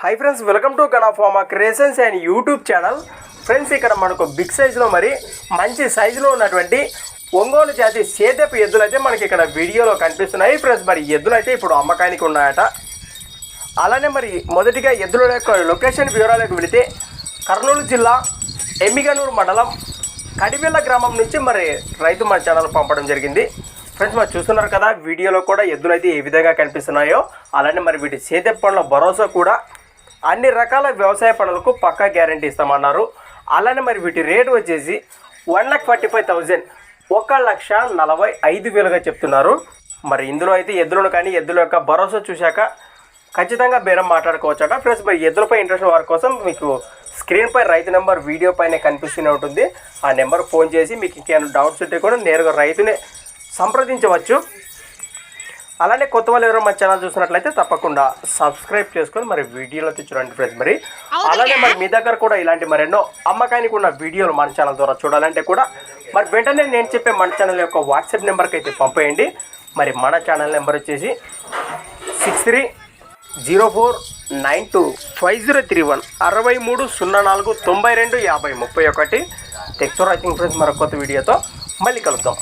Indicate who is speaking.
Speaker 1: Hi friends welcome to కనాఫామా creations and YouTube channel friends ఇక్కడ మనకు big సైజులో మరి మంచి సైజులో ఉన్నటువంటి ఒంగోలు జాతి సేదపు ఎద్దులు అయితే మనకి ఇక్కడ వీడియోలో కనిపిస్తున్నాయి. ఫ్రెండ్స్ మరి ఎద్దులు అయితే ఇప్పుడు అమ్మకానికి ఉన్నాయట. అలానే మరి మొదటిగా ఎద్దుల యొక్క లొకేషన్ వివరాలకు వెళితే కర్నూలు జిల్లా ఎమ్మిగనూరు మండలం కడివెల్ల గ్రామం నుంచి మరి రైతు మన ఛానల్ పంపడం జరిగింది. ఫ్రెండ్స్ మరి చూస్తున్నారు కదా వీడియోలో కూడా ఎద్దులు అయితే ఏ విధంగా కనిపిస్తున్నాయో. అలానే మరి వీటి సేదెప్పండ్ల పనుల భరోసా కూడా అన్ని రకాల వ్యవసాయ పనులకు పక్కా గ్యారంటీ ఇస్తామన్నారు. అలానే మరి వీటి రేటు వచ్చేసి one lakh forty five thousand ఒక లక్ష నలభై ఐదు వేలుగా చెప్తున్నారు. మరి ఇందులో అయితే ఎద్దులను కానీ ఎద్దుల యొక్క భరోసా చూశాక ఖచ్చితంగా బేరం మాట్లాడుకోవచ్చట ఫ్రెండ్స్ మరి ఎద్దులపై ఇంట్రెస్ట్ వారి కోసం మీకు స్క్రీన్పై రైతు నెంబర్ వీడియో పైన కనిపిస్తూనే ఉంటుంది. ఆ నెంబర్ ఫోన్ చేసి మీకు ఇంకేమైనా డౌట్స్ ఉంటే కూడా నేరుగా రైతునే సంప్రదించవచ్చు. అలానే కొత్త వాళ్ళు ఎవరైనా మా ఛానల్ చూసినట్లయితే తప్పకుండా సబ్స్క్రైబ్ చేసుకొని మరి వీడియోలో అయితే చూడండి ఫ్రెండ్స్ మరి అలానే మరి మీ దగ్గర కూడా ఇలాంటి మరెన్నో అమ్మకానికి ఉన్న వీడియోలు మన ఛానల్ ద్వారా చూడాలంటే కూడా మరి వెంటనే నేను చెప్పే మన ఛానల్ యొక్క వాట్సాప్ నెంబర్కి అయితే పంపేయండి. మరి మన ఛానల్ నెంబర్ వచ్చేసి six three zero four nine two five zero three one అరవై మూడు సున్నా నాలుగు తొంభై రెండు యాభై ముప్పై ఒకటి. టెక్స్ వాచింగ్ ఫ్రెండ్స్ మరొక కొత్త వీడియోతో మళ్ళీ కలుద్దాం.